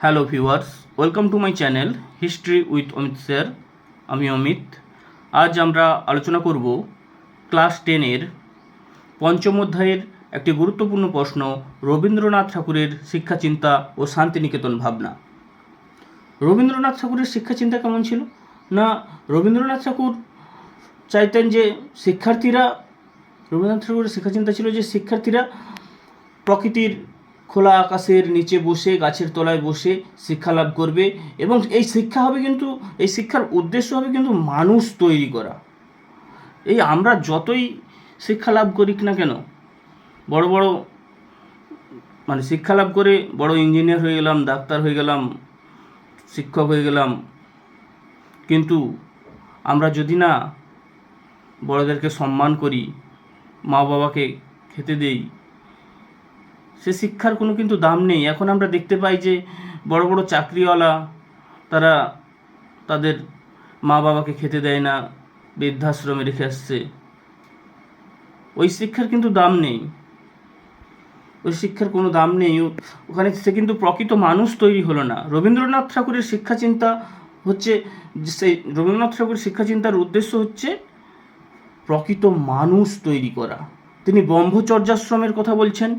Hello viewers welcome to my channel history with Amit sir আমি অমিত। আজ আমরা আলোচনা করব ক্লাস টেনের পঞ্চম অধ্যায়ের একটি গুরুত্বপূর্ণ প্রশ্ন, রবীন্দ্রনাথ ঠাকুরের শিক্ষাচিন্তা ও শান্তিনিকেতন ভাবনা। রবীন্দ্রনাথ ঠাকুরের শিক্ষাচিন্তা কেমন ছিল? না, রবীন্দ্রনাথ ঠাকুর চাইতেন যে শিক্ষার্থীরা, রবীন্দ্রনাথ ঠাকুরের শিক্ষাচিন্তা ছিল যে শিক্ষার্থীরা প্রকৃতির খোলা আকাশের নিচে বসে, গাছের তলায় বসে শিক্ষা লাভ করবে এবং এই শিক্ষা হবে কিন্তু, এই শিক্ষার উদ্দেশ্য হবে কিন্তু মানুষ তৈরি করা। এই আমরা যতই শিক্ষা লাভ করি না কেন, বড় বড় মানে শিক্ষা লাভ করে বড় ইঞ্জিনিয়ার হয়ে গেলাম, ডাক্তার হয়ে গেলাম, শিক্ষক হয়ে গেলাম, কিন্তু আমরা যদি না বড়দেরকে সম্মান করি মা বাবাকে খেতে দেই সে শিক্ষার কোনো কিন্তু দাম নেই। এখন আমরা দেখতে পাই যে বড় বড় চাকরিওয়ালা, তারা তাদের মা বাবাকে খেতে দেয় না, বৃদ্ধাশ্রমে রেখে আসছে। ওই শিক্ষার কিন্তু দাম নেই। ওই শিক্ষার কোনো দাম নেই। ওখানে সে কিন্তু প্রকৃত মানুষ তৈরি হলো না। রবীন্দ্রনাথ ঠাকুরের শিক্ষা চিন্তা হচ্ছে সেই রবীন্দ্রনাথ ঠাকুরের শিক্ষা চিন্তার উদ্দেশ্য হচ্ছে প্রকৃত মানুষ তৈরি করা। তিনি ব্রহ্মচর্যাশ্রমের কথা বলছেন।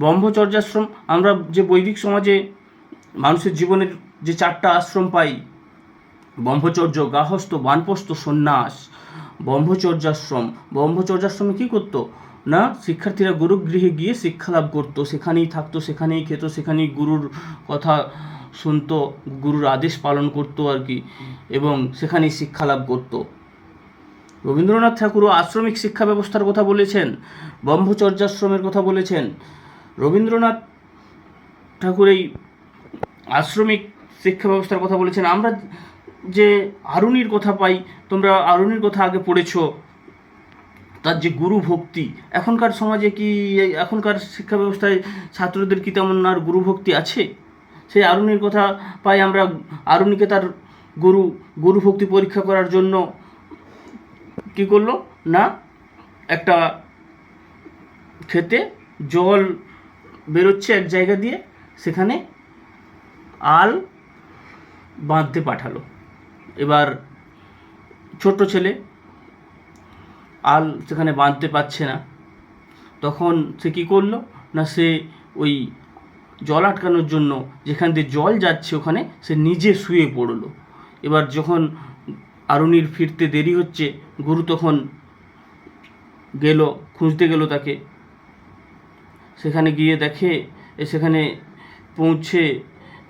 ব্রহ্মচর্যাশ্রম, আমরা যে বৈদিক সমাজে মানুষের জীবনের যে চারটা আশ্রম পাই, ব্রহ্মচর্য গাহস্থ বানপ্রস্থ, সন্ন্যাস, ব্রহ্মচর্যাশ্রম। ব্রহ্মচর্যাশ্রমে কী করতো? না, শিক্ষার্থীরা গুরুগৃহে গিয়ে শিক্ষা লাভ করতো। সেখানেই থাকতো, সেখানেই খেত, সেখানেই গুরুর কথা শুনতো, গুরুর আদেশ পালন করতো আর কি, এবং সেখানেই শিক্ষা লাভ করতো। রবীন্দ্রনাথ ঠাকুরও আশ্রমিক শিক্ষা ব্যবস্থার কথা বলেছেন, ব্রহ্মচর্যাশ্রমের কথা বলেছেন। রবীন্দ্রনাথ ঠাকুর এই আশ্রমিক শিক্ষা ব্যবস্থার কথা বলেছেন। আমরা যে আরুণির কথা পাই, তোমরা আরুণির কথা আগে পড়েছ, তার যে গুরু ভক্তি, এখনকার সমাজে কি এখনকার শিক্ষা ব্যবস্থায় ছাত্রদের কি তেমন আর গুরু ভক্তি আছে? সেই আরুণির কথা পাই আমরা আরুণিকে তার গুরু গুরু ভক্তি পরীক্ষা করার জন্য কি করল? না, একটা খেতে জল বেরোচ্ছে এক জায়গা দিয়ে, সেখানে আল বাঁধতে পাঠালো। এবার ছোট ছেলে আল সেখানে বাঁধতে পারছে না। তখন সে কী করল? না, সে ওই জল আটকানোর জন্য যেখান দিয়ে জল যাচ্ছে ওখানে, সে নিজে শুয়ে পড়ল। এবার যখন আরুণির ফিরতে দেরি হচ্ছে, গুরু তখন গেল, খুঁজতে গেল তাকে। সেখানে গিয়ে দেখে সেখানে পৌঁছে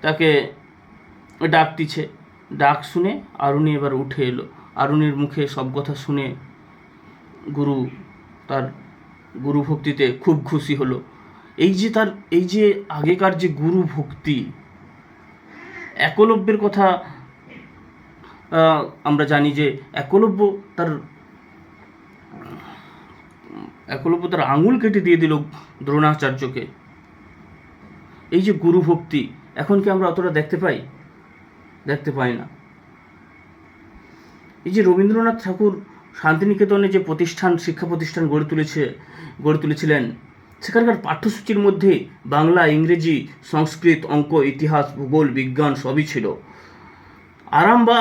তাকে ডাক দিছে। ডাক শুনে আরুণি এবার উঠে এলো। আরুণির মুখে সব কথা শুনে গুরু তার গুরু ভক্তিতে খুব খুশি হলো। এই যে তার, এই যে আগেকার যে গুরু ভক্তি, একলব্যের কথা আমরা জানি যে একলব্য তার একলব্য তার আঙুল কেটে দিয়ে দিল দ্রোণাচার্যকে। এই যে গুরু ভক্তি, এখন কি আমরা অতটা দেখতে পাই? দেখতে পাই না। এই যে রবীন্দ্রনাথ ঠাকুর শান্তিনিকেতনে যে প্রতিষ্ঠান, শিক্ষা প্রতিষ্ঠান গড়ে তুলেছে, গড়ে তুলেছিলেন, সেখানকার পাঠ্যসূচির মধ্যে বাংলা, ইংরেজি, সংস্কৃত, অঙ্ক, ইতিহাস, ভূগোল, বিজ্ঞান সবই ছিল। আরাম বা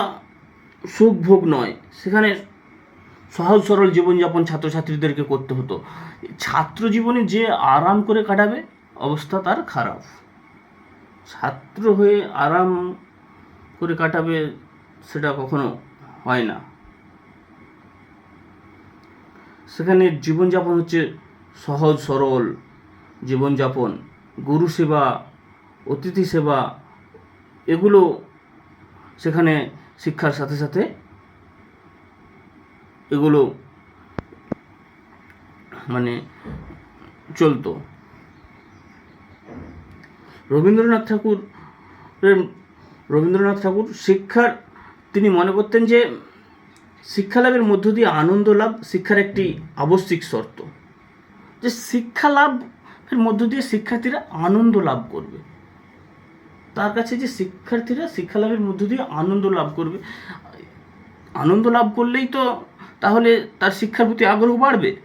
সুখ ভোগ নয়, সেখানে সহজ সরল জীবনযাপন ছাত্রছাত্রীদেরকে করতে হতো। ছাত্র জীবনে যে আরাম করে কাটাবে, অবস্থা তার খারাপ। ছাত্র হয়ে আরাম করে কাটাবে সেটা কখনো হয় না। সেখানে জীবনযাপন হচ্ছে সহজ, সরল জীবনযাপন। গুরু সেবা, অতিথি সেবা, এগুলো সেখানে শিক্ষার সাথে সাথে এগুলো মানে চলতো। রবীন্দ্রনাথ ঠাকুর রবীন্দ্রনাথ ঠাকুর শিক্ষার, তিনি মনে করতেন যে শিক্ষা লাভের মধ্য দিয়ে আনন্দ লাভ শিক্ষার একটি আবশ্যিক শর্ত। যে শিক্ষা লাভের মধ্য দিয়ে শিক্ষার্থীরা আনন্দ লাভ করবে। তার কাছে যে শিক্ষার্থীরা শিক্ষা লাভের মধ্য দিয়ে আনন্দ লাভ করবে আনন্দ লাভ করলেই তো তাহলে তার শিক্ষার প্রতি আগ্রহ বাড়বে?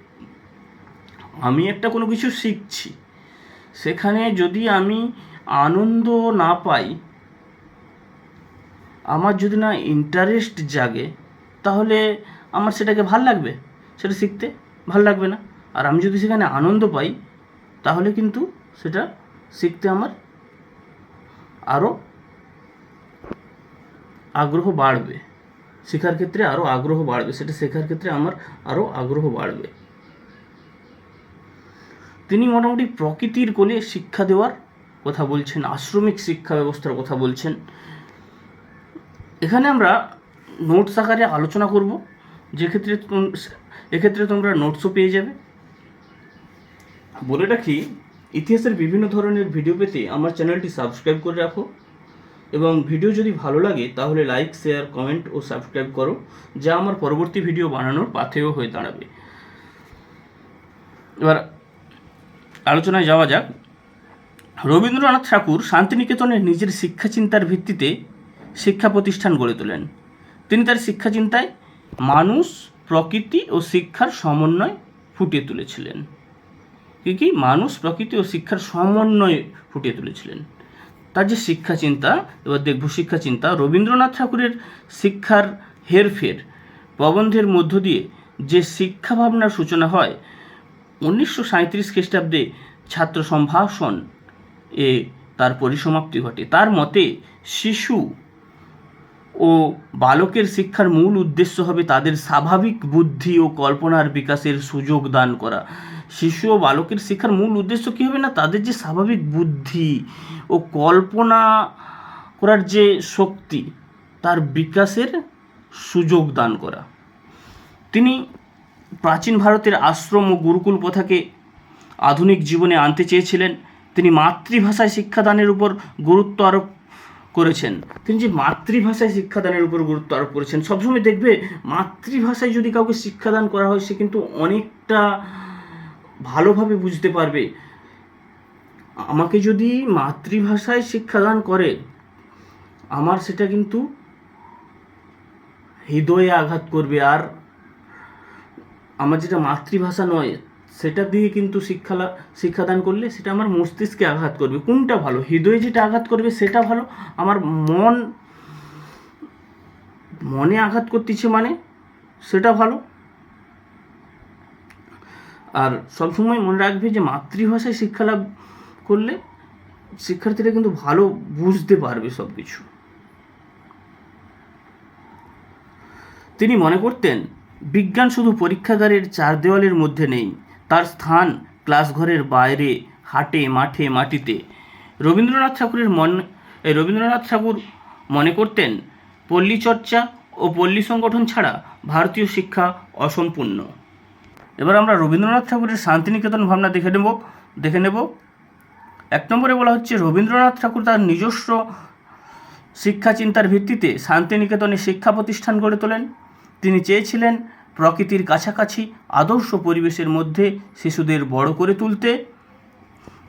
আমি একটা কোনো কিছু শিখছি। সেখানে যদি আমি আনন্দ না পাই, আমার যদি না ইন্টারেস্ট জাগে, তাহলে আমার সেটাকে ভালো লাগবে? সেটা শিখতে ভালো লাগবে না। আর আমি যদি সেখানে আনন্দ পাই, তাহলে কিন্তু সেটা শিখতে আমার আরও আগ্রহ বাড়বে। শেখার ক্ষেত্রে আরও আগ্রহ বাড়বে, সেটা শেখার ক্ষেত্রে আমার আরও আগ্রহ বাড়বে। তিনি মোটামুটি প্রকৃতির কোলে শিক্ষা দেওয়ার কথা বলছেন, আশ্রমিক শিক্ষা ব্যবস্থার কথা বলছেন। এখানে আমরা নোটস আকারে আলোচনা করব যেক্ষেত্রে এক্ষেত্রে তোমরা নোটসও পেয়ে যাবে। বলে রাখি, ইতিহাসের বিভিন্ন ধরনের ভিডিও পেতে আমার চ্যানেলটি সাবস্ক্রাইব করে রাখো। এবং ভিডিও যদি ভালো লাগে, তাহলে লাইক শেয়ার কমেন্ট ও সাবস্ক্রাইব করো, যা আমার পরবর্তী ভিডিও বানানোর পাথেয় হয়ে দাঁড়াবে। এবার আলোচনায় যাওয়া যাক। রবীন্দ্রনাথ ঠাকুর শান্তিনিকেতনের নিজের শিক্ষা চিন্তার ভিত্তিতে শিক্ষা প্রতিষ্ঠান গড়ে তোলেন। তিনি তার শিক্ষা চিন্তায় মানুষ, প্রকৃতি ও শিক্ষার সমন্বয় ফুটিয়ে তুলেছিলেন। কি কি? মানুষ, প্রকৃতি ও শিক্ষার সমন্বয় ফুটিয়ে তুলেছিলেন। তার যে শিক্ষা চিন্তা, এবার দেখব শিক্ষা চিন্তা। রবীন্দ্রনাথ ঠাকুরের শিক্ষার হেরফের প্রবন্ধের মধ্য দিয়ে যে শিক্ষা ভাবনার সূচনা হয়, উনিশশো সাঁত্রিশ খ্রিস্টাব্দে ছাত্র সম্ভাষণ এ তার পরিসমাপ্তি ঘটে। তার মতে, শিশু ও বালকের শিক্ষার মূল উদ্দেশ্য হবে তাদের স্বাভাবিক বুদ্ধি ও কল্পনার বিকাশের সুযোগ দান করা। শিশু ও বালকের শিক্ষার মূল উদ্দেশ্য কী হবে না? তাদের যে স্বাভাবিক বুদ্ধি ও কল্পনা করার যে শক্তি, তার বিকাশের সুযোগ দান করা। তিনি প্রাচীন ভারতের আশ্রম ও গুরুকুল প্রথাকে আধুনিক জীবনে আনতে চেয়েছিলেন। তিনি মাতৃভাষায় শিক্ষাদানের উপর গুরুত্ব আরোপ করেছেন। তিনি যে মাতৃভাষায় শিক্ষাদানের উপর গুরুত্ব আরোপ করেছেন, সবসময় দেখবে মাতৃভাষায় যদি কাউকে শিক্ষাদান করা হয়, সে কিন্তু অনেকটা ভালোভাবে বুঝতে পারবে। আমাকে যদি মাতৃভাষায় শিক্ষাদান করে, আমার সেটা কিন্তু হৃদয়ে আঘাত করবে। আর আমার যেটা মাতৃভাষা নয়, সেটা দিয়ে কিন্তু শিক্ষা শিক্ষাদান করলে সেটা আমার মস্তিষ্কে আঘাত করবে। কোনটা ভালো? হৃদয়ে যেটা আঘাত করবে সেটা ভালো? আমার মন, মনে আঘাত করতেছে মানে সেটা ভালো? আর সবসময় মনে রাখবে যে মাতৃভাষায় শিক্ষা লাভ করলে শিক্ষার্থীরা কিন্তু ভালো বুঝতে পারবে সব কিছু তিনি মনে করতেন, বিজ্ঞান শুধু পরীক্ষাগারের চার দেওয়ালের মধ্যে নেই, তার স্থান ক্লাসঘরের বাইরে, হাটে, মাঠে, মাটিতে। রবীন্দ্রনাথ ঠাকুরের মন রবীন্দ্রনাথ ঠাকুর মনে করতেন পল্লী চর্চা ও পল্লী সংগঠন ছাড়া ভারতীয় শিক্ষা অসম্পূর্ণ। এবার আমরা রবীন্দ্রনাথ ঠাকুরের শান্তিনিকেতন ভাবনা দেখে নেব দেখে নেব। এক নম্বরে বলা হচ্ছে, রবীন্দ্রনাথ ঠাকুর তার নিজস্ব শিক্ষা চিন্তার ভিত্তিতে শান্তিনিকেতনে শিক্ষা প্রতিষ্ঠান গড়ে তোলেন। তিনি চেয়েছিলেন প্রকৃতির কাছাকাছি আদর্শ পরিবেশের মধ্যে শিশুদের বড় করে তুলতে,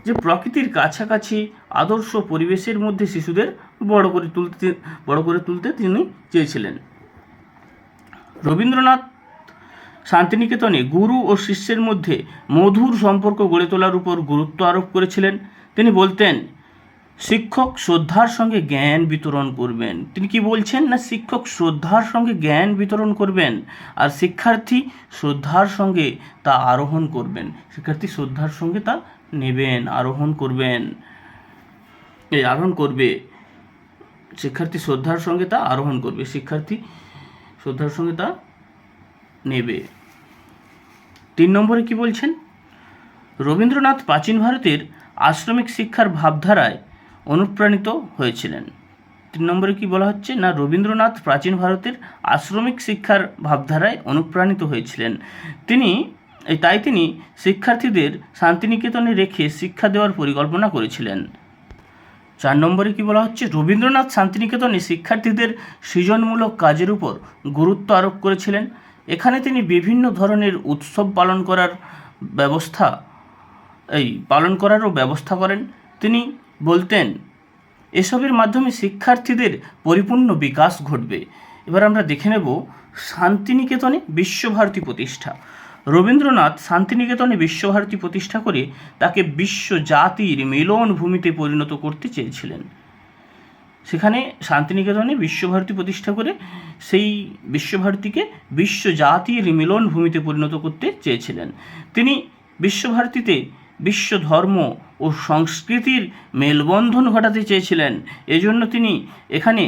যে প্রকৃতির কাছাকাছি আদর্শ পরিবেশের মধ্যে শিশুদের বড় করে তুলতে, বড় করে তুলতে তিনি চেয়েছিলেন। রবীন্দ্রনাথ শান্তিনিকেতনে গুরু ও শিষ্যের মধ্যে মধুর সম্পর্ক গড়ে তোলার উপর গুরুত্ব আরোপ করেছিলেন। তিনি বলতেন, শিক্ষক শ্রদ্ধার সঙ্গে জ্ঞান বিতরণ করবেন। তিনি কি বলছেন না, শিক্ষক শ্রদ্ধার সঙ্গে জ্ঞান বিতরণ করবেন আর শিক্ষার্থী শ্রদ্ধার সঙ্গে তা আরোহণ করবেন। শিক্ষার্থী শ্রদ্ধার সঙ্গে তা নেবেন, আরোহণ করবেন এই আরোহণ করবে। শিক্ষার্থী শ্রদ্ধার সঙ্গে তা আরোহণ করবে। শিক্ষার্থী শ্রদ্ধার সঙ্গে তা নেবে। তিন নম্বরে কি বলছেন? রবীন্দ্রনাথ প্রাচীন ভারতের আশ্রমিক শিক্ষার ভাবধারায় অনুপ্রাণিত হয়েছিলেন। তিন নম্বরে কি বলা হচ্ছে? না, রবীন্দ্রনাথ প্রাচীন ভারতের আশ্রমিক শিক্ষার ভাবধারায় অনুপ্রাণিত হয়েছিলেন। তিনি তাই তিনি শিক্ষার্থীদের শান্তিনিকেতনে রেখে শিক্ষা দেওয়ার পরিকল্পনা করেছিলেন। চার নম্বরে কি বলা হচ্ছে? রবীন্দ্রনাথ শান্তিনিকেতনে শিক্ষার্থীদের সৃজনমূলক কাজের উপর গুরুত্ব আরোপ করেছিলেন। এখানে তিনি বিভিন্ন ধরনের উৎসব পালন করার ব্যবস্থা, এই পালন করারও ব্যবস্থা করেন। তিনি বলতেন, এসবের মাধ্যমে শিক্ষার্থীদের পরিপূর্ণ বিকাশ ঘটবে। এবার আমরা দেখে নেব শান্তিনিকেতনে বিশ্বভারতী প্রতিষ্ঠা। রবীন্দ্রনাথ শান্তিনিকেতনে বিশ্বভারতী প্রতিষ্ঠা করে তাকে বিশ্ব জাতির মিলন ভূমিতে পরিণত করতে চেয়েছিলেন। সেখানে শান্তিনিকেতনে বিশ্বভারতী প্রতিষ্ঠা করে সেই বিশ্বভারতীকে বিশ্ব জাতির মিলন ভূমিতে পরিণত করতে চেয়েছিলেন। তিনি বিশ্বভারতীতে বিশ্ব ধর্ম ও সংস্কৃতির মেলবন্ধন ঘটাতে চেয়েছিলেন। এজন্য তিনি এখানে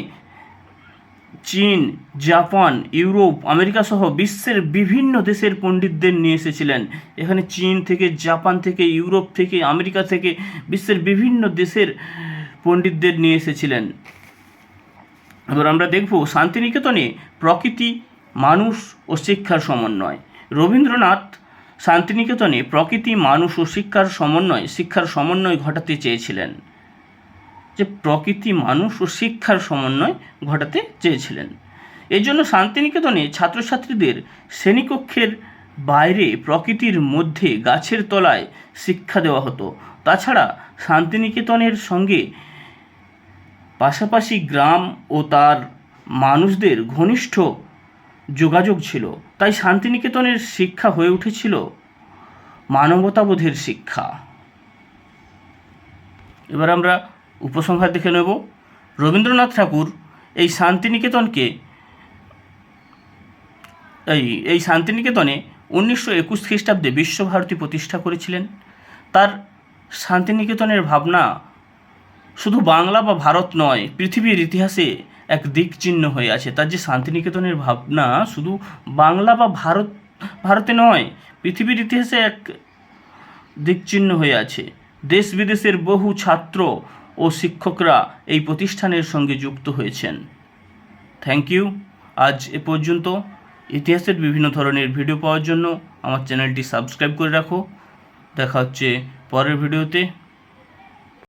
চীন, জাপান, ইউরোপ, আমেরিকা সহ বিশ্বের বিভিন্ন দেশের পণ্ডিতদের নিয়ে এসেছিলেন। এখানে চীন থেকে, জাপান থেকে, ইউরোপ থেকে, আমেরিকা থেকে বিশ্বের বিভিন্ন দেশের পণ্ডিতদের নিয়ে এসেছিলেন। এবার আমরা দেখব শান্তিনিকেতনে প্রকৃতি, মানুষ ও শিক্ষার সমন্বয়। রবীন্দ্রনাথ শান্তিনিকেতনে প্রকৃতি, মানুষ ও শিক্ষার সমন্বয় শিক্ষার সমন্বয় ঘটাতে চেয়েছিলেন। যে প্রকৃতি, মানুষ ও শিক্ষার সমন্বয় ঘটাতে চেয়েছিলেন। এই জন্য শান্তিনিকেতনে ছাত্রছাত্রীদের শ্রেণীকক্ষের বাইরে প্রকৃতির মধ্যে গাছের তলায় শিক্ষা দেওয়া হতো। তাছাড়া শান্তিনিকেতনের সঙ্গে পাশাপাশি গ্রাম ও তার মানুষদের ঘনিষ্ঠ যোগাযোগ ছিল। তাই শান্তিনিকেতনের শিক্ষা হয়ে উঠেছিল মানবতাবোধের শিক্ষা। এবার আমরা উপসংহার দেখে নেব। রবীন্দ্রনাথ ঠাকুর এই শান্তিনিকেতনকে এই এই শান্তিনিকেতনে উনিশশো একুশ খ্রিস্টাব্দে বিশ্বভারতী প্রতিষ্ঠা করেছিলেন। তার শান্তিনিকেতনের ভাবনা শুধু বাংলা বা ভারত নয়, পৃথিবীর ইতিহাসে এক দিক চিহ্ন হয়ে আছে। তার যে শান্তিনিকেতনের ভাবনা শুধু বাংলা বা ভারত, ভারতে নয়, পৃথিবীর ইতিহাসে এক দিকচিহ্ন হয়ে আছে। দেশ বিদেশের বহু ছাত্র ও শিক্ষকরা এই প্রতিষ্ঠানের সঙ্গে যুক্ত হয়েছেন। Thank you. আজ এ পর্যন্ত। ইতিহাসের বিভিন্ন ধরনের ভিডিও পাওয়ার জন্য আমার চ্যানেলটি সাবস্ক্রাইব করে রাখো। দেখা হচ্ছে পরের ভিডিওতে।